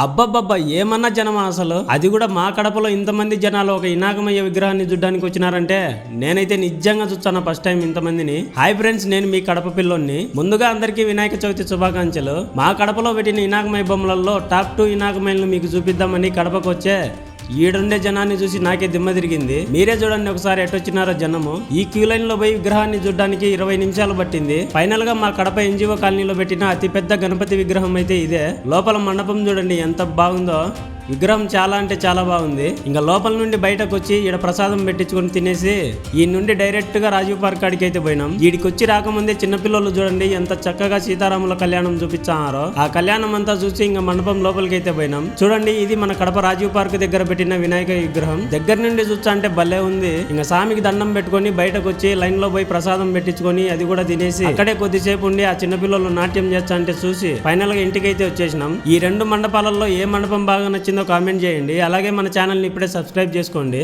అబ్బబ్బబ్బా ఏమన్నా జనం అసలు? అది కూడా మా కడపలో ఇంతమంది జనాలు ఒక ఇనాకమయ్య విగ్రహాన్ని చూడడానికి వచ్చినారంటే నేనైతే నిజంగా చూస్తాను ఫస్ట్ టైం ఇంతమందిని. హాయ్ ఫ్రెండ్స్ నేను మీ కడప పిల్లోని ముందుగా అందరికీ వినాయక చవితి శుభాకాంక్షలు. మా కడపలో పెట్టిన ఇనాకమయ్య బొమ్మలలో టాప్ టూ ఇనాకమయ్యలను మీకు చూపిద్దామని కడపకు వచ్చే ఈడుండే జనాన్ని చూసి నాకే దిమ్మ తిరిగింది. మీరే చూడండి ఒకసారి ఎట్టొచ్చినారో జనము. ఈ క్యూ లైన్లో పోయి విగ్రహాన్ని చూడడానికి ఇరవై నిమిషాలు పట్టింది. ఫైనల్గా మా కడప ఎన్జిఓ కాలనీలో పెట్టిన అతిపెద్ద గణపతి విగ్రహం అయితే ఇదే. లోపల మండపం చూడండి ఎంత బాగుందో. విగ్రహం చాలా అంటే చాలా బాగుంది. ఇంకా లోపల నుండి బయటకు వచ్చి ఈడ ప్రసాదం పెట్టించుకొని తినేసి ఈ నుండి డైరెక్ట్గా రాజీవ్ పార్క్ కాడికి అయితే పోయినాం. ఈడికి వచ్చి రాకముందే చిన్నపిల్లలు చూడండి ఎంత చక్కగా సీతారాముల కళ్యాణం చూపించారో ఆ కళ్యాణం అంతా చూసి ఇంకా మండపం లోపలికి అయితే పోయినాం. చూడండి ఇది మన కడప రాజీవ్ పార్క్ దగ్గర పెట్టిన వినాయక విగ్రహం. దగ్గర నుండి చూస్తా అంటే భలే ఉంది. ఇంకా స్వామికి దండం పెట్టుకొని బయటకు వచ్చి లైన్లో పోయి ప్రసాదం పెట్టించుకొని అది కూడా తినేసి అక్కడే కొద్దిసేపు ఉండి ఆ చిన్నపిల్లలు నాట్యం చేస్తా అంటే చూసి ఫైనల్గా ఇంటికి అయితే వచ్చేసినాం. ఈ రెండు మండపాలలో ఏ మండపం బాగా నచ్చిందో కామెంట్ చేయండి. అలాగే మన ఛానల్ని ఇప్పుడే సబ్స్క్రైబ్ చేసుకోండి.